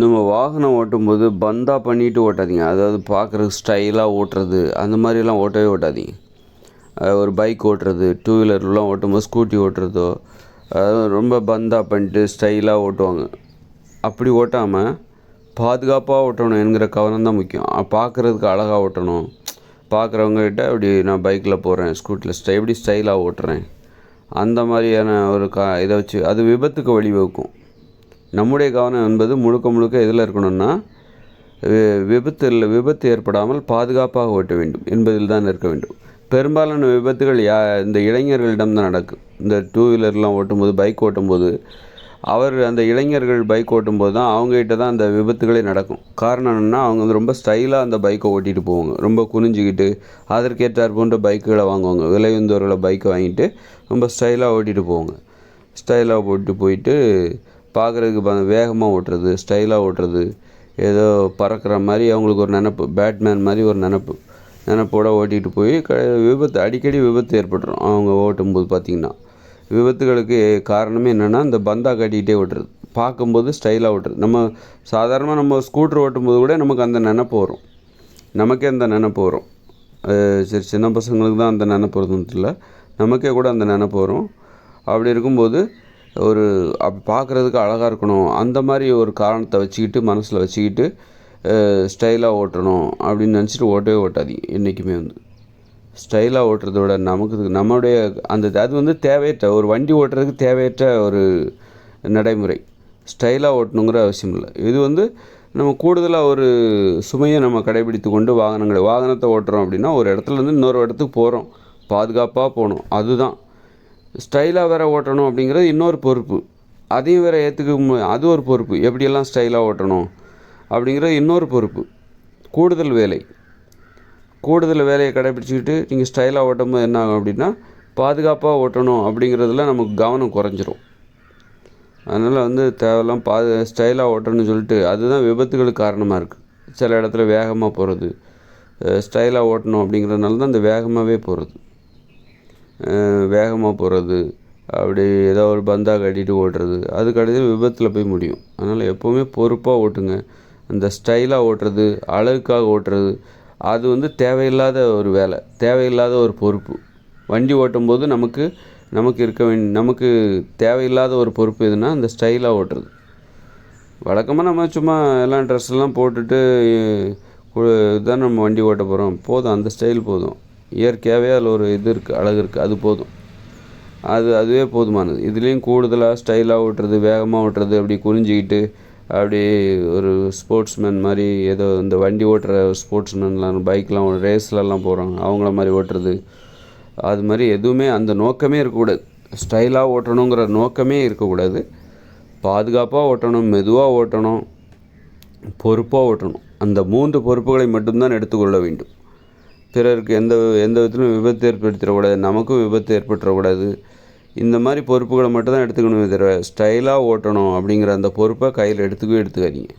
நம்ம வாகனம் ஓட்டும்போது பந்தாக பண்ணிட்டு ஓட்டாதீங்க. அதாவது பார்க்குறதுக்கு ஸ்டைலாக ஓட்டுறது அந்த மாதிரிலாம் ஓட்டவே ஓட்டாதீங்க. ஒரு பைக் ஓட்டுறது டூ வீலர்லாம் ஓட்டும்போது ஸ்கூட்டி ஓட்டுறதோ அதாவது ரொம்ப பந்தாக பண்ணிட்டு ஸ்டைலாக ஓட்டுவாங்க. அப்படி ஓட்டாமல் பாதுகாப்பாக ஓட்டணும் என்கிற கவனம் தான் முக்கியம். பார்க்குறதுக்கு அழகாக ஓட்டணும். பார்க்குறவங்ககிட்ட அப்படி நான் பைக்கில் போகிறேன் ஸ்கூட்டியில் ஸ்டை எப்படி ஸ்டைலாக ஓட்டுறேன். அந்த மாதிரியான ஒரு கா இதை வச்சு அது விபத்துக்கு வழிவகுக்கும். நம்முடைய கவனம் என்பது முழுக்க முழுக்க எதில் இருக்கணும்னா வி- விபத்தில் விபத்து ஏற்படாமல் பாதுகாப்பாக ஓட்ட வேண்டும் என்பதில் தான் இருக்க வேண்டும். பெரும்பாலான விபத்துகள் யா இந்த இளைஞர்களிடம் தான் நடக்கும் இந்த டூ வீலர்லாம் ஓட்டும்போது பைக் ஓட்டும்போது அவர் அந்த இளைஞர்கள் பைக் ஓட்டும்போது தான் அவங்ககிட்ட தான் அந்த விபத்துகளே நடக்கும். காரணம் என்னென்னா அவங்க வந்து ரொம்ப ஸ்டைலாக அந்த பைக்கை ஓட்டிகிட்டு போவாங்க. ரொம்ப குனிஞ்சிக்கிட்டு அதற்கேற்றார் போன்ற பைக்குகளை வாங்குவாங்க. விலை வந்தவர்களை பைக்கை வாங்கிட்டு ரொம்ப ஸ்டைலாக ஓட்டிகிட்டு போவாங்க. ஸ்டைலாக போட்டு போயிட்டு பார்க்குறதுக்கு வேகமாக ஓட்டுறது ஸ்டைலாக ஓட்டுறது ஏதோ பறக்கிற மாதிரி அவங்களுக்கு ஒரு நினப்பு பேட்மேன் மாதிரி ஒரு நினப்பு நினப்போட ஓட்டிகிட்டு போய் க விபத்து அடிக்கடி விபத்து ஏற்பட்டுரும் அவங்க ஓட்டும்போது பார்த்திங்கன்னா விபத்துகளுக்கு காரணமே என்னென்னா இந்த பந்தா கட்டிக்கிட்டே ஓட்டுறது. பார்க்கும்போது ஸ்டைலாக ஓட்டுறது. நம்ம சாதாரணமாக நம்ம ஸ்கூட்டர் ஓட்டும்போது கூட நமக்கு அந்த நினப்பு வரும். நமக்கே அந்த நினப்பு வரும். சரி சின்ன பசங்களுக்கு தான் அந்த நினப்பு வருதுன்னு இல்லை நமக்கே கூட அந்த நினப்பு வரும். அப்படி இருக்கும்போது ஒரு பார்க்குறதுக்கு அழகாக இருக்கணும். அந்த மாதிரி ஒரு காரணத்தை வச்சுக்கிட்டு மனசில் வச்சுக்கிட்டு ஸ்டைலாக ஓட்டணும் அப்படின்னு நினச்சிட்டு ஓட்டவே ஓட்டாதீங்க என்றைக்குமே வந்து. ஸ்டைலாக ஓட்டுறத விட நமக்கு நம்மளுடைய அந்த அது வந்து தேவையற்ற ஒரு வண்டி ஓட்டுறதுக்கு தேவையற்ற ஒரு நடைமுறை. ஸ்டைலாக ஓட்டணுங்கிற அவசியம் இல்லை. இது வந்து நம்ம கூடுதலாக ஒரு சுமையை நம்ம கடைபிடித்து கொண்டு வாகனங்களை வாகனத்தை ஓட்டுறோம் அப்படின்னா ஒரு இடத்துல இருந்து இன்னொரு இடத்துக்கு போகிறோம் பாதுகாப்பாக போகணும். அதுதான். ஸ்டைலாக வேற ஓட்டணும் அப்படிங்கிறது இன்னொரு பொறுப்பு. அதையும் வேற ஏற்றுக்க மு- அது ஒரு பொறுப்பு. எப்படியெல்லாம் ஸ்டைலாக ஓட்டணும் அப்படிங்கிறது இன்னொரு பொறுப்பு. கூடுதல் வேலை. கூடுதல் வேலையை கடைபிடிச்சிக்கிட்டு நீங்கள் ஸ்டைலாக ஓட்டும்போது என்ன ஆகும் அப்படின்னா பாதுகாப்பாக ஓட்டணும் அப்படிங்கிறதுல நமக்கு கவனம் குறைஞ்சிரும். அதனால் வந்து தேவையெல்லாம் பா ஸ்டைலாக ஓட்டணும்னு சொல்லிட்டு அதுதான் விபத்துகளுக்கு காரணமாக இருக்குது சில இடத்துல வேகமாக போகிறது ஸ்டைலாக ஓட்டணும் அப்படிங்கிறதுனால தான் இந்த வேகமாகவே போகிறது வேகமாக போகிறது அப்படி ஏதோ ஒரு பந்தாக கட்டிட்டு ஓட்டுறது அது கடைசியில் விபத்தில் போய் முடியும். அதனால் எப்போவுமே பொறுப்பாக ஓட்டுங்க. அந்த ஸ்டைலாக ஓட்டுறது அழகுக்காக ஓட்டுறது அது வந்து தேவையில்லாத ஒரு வேலை தேவையில்லாத ஒரு பொறுப்பு. வண்டி ஓட்டும்போது நமக்கு நமக்கு இருக்க வேண்டிய நமக்கு தேவையில்லாத ஒரு பொறுப்பு எதுனா அந்த ஸ்டைலாக ஓட்டுறது. வழக்கமாக நம்ம சும்மா எல்லாம் ட்ரெஸ்லாம் போட்டுட்டு தான் நம்ம வண்டி ஓட்ட போகிறோம் போதும் அந்த ஸ்டைல் போதும். இயற்கையாகவே அதில் ஒரு இது இருக்குது அழகு இருக்குது. அது போதும். அது அதுவே போதுமானது. இதுலேயும் கூடுதலாக ஸ்டைலாக ஓட்டுறது வேகமாக ஓட்டுறது அப்படி குறிஞ்சிக்கிட்டு அப்படி ஒரு ஸ்போர்ட்ஸ்மேன் மாதிரி ஏதோ இந்த வண்டி ஓட்டுற ஸ்போர்ட்ஸ்மேன்லாம் பைக்லாம் ரேஸ்லலாம் போகிறாங்க அவங்கள மாதிரி ஓட்டுறது. அது மாதிரி எதுவுமே அந்த நோக்கமே இருக்கக்கூடாது. ஸ்டைலாக ஓட்டணுங்கிற நோக்கமே இருக்கக்கூடாது. பாதுகாப்பாக ஓட்டணும் மெதுவாக ஓட்டணும் பொறுப்பாக ஓட்டணும். அந்த மூன்று பொறுப்புகளை மட்டும்தான் எடுத்துக்கொள்ள வேண்டும். பிறருக்கு எந்த எந்த விதத்திலும் விபத்து ஏற்படுத்திடக்கூடாது நமக்கும் விபத்து ஏற்பட்டுறக்கூடாது. இந்த மாதிரி பொறுப்புகளை மட்டும் தான் எடுத்துக்கணுமே தவிர ஸ்டைலாக ஓட்டணும் அப்படிங்கிற அந்த பொறுப்பை கையில் எடுத்துக்கவே எடுத்துக்காதீங்க.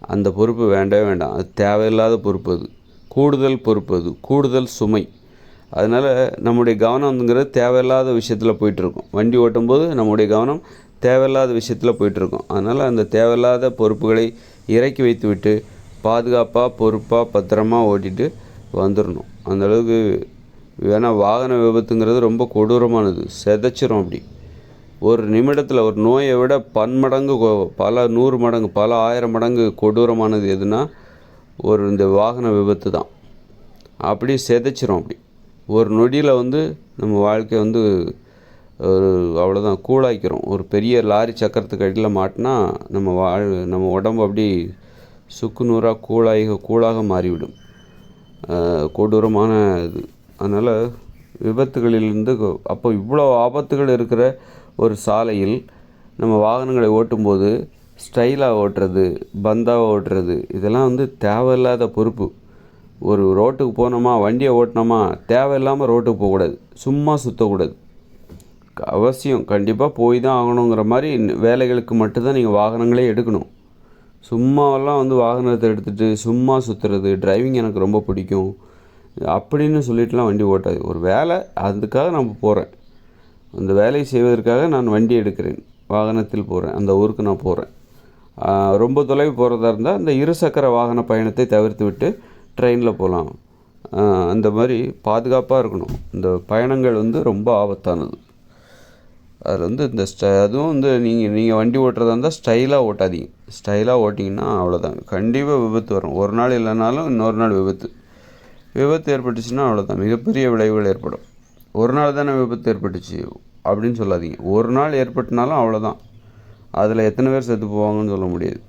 அந்த பொறுப்பு வேண்டவே வேண்டாம். அது தேவையில்லாத பொறுப்பு அது. கூடுதல் பொறுப்பு அது. கூடுதல் சுமை. அதனால் நம்முடைய கவனம்ங்கிறது தேவையில்லாத விஷயத்தில் போயிட்டுருக்கும். வண்டி ஓட்டும்போது நம்முடைய கவனம் தேவையில்லாத விஷயத்தில் போயிட்டுருக்கும். அதனால் அந்த தேவையில்லாத பொறுப்புகளை இறக்கி வைத்துவிட்டு பாதுகாப்பாக பொறுப்பாக பத்திரமா ஓட்டிட்டு வந்துடணும் அந்தளவுக்கு வேணால் வாகன விபத்துங்கிறது ரொம்ப கொடூரமானது. செதைச்சிரும் அப்படி. ஒரு நிமிடத்தில் ஒரு நோயை விட பன்மடங்கு பல நூறு மடங்கு பல ஆயிரம் மடங்கு கொடூரமானது எதுனா ஒரு இந்த வாகன விபத்து தான். அப்படி செதைச்சிரும் அப்படி. ஒரு நொடியில் வந்து நம்ம வாழ்க்கை வந்து ஒரு அவ்வளோதான் கூழாய்க்கிறோம் ஒரு பெரிய லாரி சக்கரத்துக்கு அடியில் மாட்டினா நம்ம வாழ் நம்ம உடம்பு அப்படி சுக்கு நூறாக கூழாக கூழாக மாறிவிடும். கொடூரமான இது. அதனால் விபத்துகளிலிருந்து அப்போ இவ்வளோ ஆபத்துகள் இருக்கிற ஒரு சாலையில் நம்ம வாகனங்களை ஓட்டும்போது ஸ்டைலாக ஓட்டுறது பந்தாக ஓட்டுறது இதெல்லாம் வந்து தேவையில்லாத பொறுப்பு. ஒரு ரோட்டுக்கு போனோமா வண்டியை ஓட்டினோமா தேவையில்லாமல் ரோட்டுக்கு போகக்கூடாது. சும்மா சுற்றக்கூடாது அவசியம். கண்டிப்பாக போய் தான் ஆகணுங்கிற மாதிரி வேலைகளுக்கு மட்டும்தான் நீங்கள் வாகனங்களே எடுக்கணும். சும்மாவெல்லாம் வந்து வாகனத்தை எடுத்துகிட்டு சும்மா சுற்றுறது டிரைவிங் எனக்கு ரொம்ப பிடிக்கும். அப்படின்னு சொல்லிட்டுலாம் வண்டி ஓட்டாது. ஒரு வேலை அதுக்காக நான் போகிறேன் அந்த வேலையை செய்வதற்காக நான் வண்டி எடுக்கிறேன். வாகனத்தில் போகிறேன் அந்த ஊருக்கு நான் போகிறேன் ரொம்ப தொலைவு போகிறதா இருந்தால் இந்த இருசக்கர வாகன பயணத்தை தவிர்த்து விட்டு ட்ரெயினில் போகலாம் அந்த மாதிரி பாதுகாப்பாக இருக்கணும். இந்த பயணங்கள் வந்து ரொம்ப ஆபத்தானது. அதில் வந்து இந்த ஸ்ட அதுவும் வந்து நீங்கள் நீங்கள் வண்டி ஓட்டுறதா இருந்தால் ஸ்டைலாக ஓட்டாதீங்க. ஸ்டைலாக ஓட்டிங்கன்னா அவ்வளோதான் கண்டிப்பாக விபத்து வரும். ஒரு நாள் இல்லைனாலும் இன்னொரு நாள் விபத்து. விபத்து ஏற்பட்டுச்சுன்னா அவ்வளோதான் மிகப்பெரிய விளைவுகள் ஏற்படும். ஒரு நாள் தானே விபத்து ஏற்பட்டுச்சு அப்படின்னு சொல்லாதீங்க. ஒரு நாள் ஏற்பட்டினாலும் அவ்வளோதான் அதில் எத்தனை பேர் செத்து போவாங்கன்னு சொல்ல முடியாது.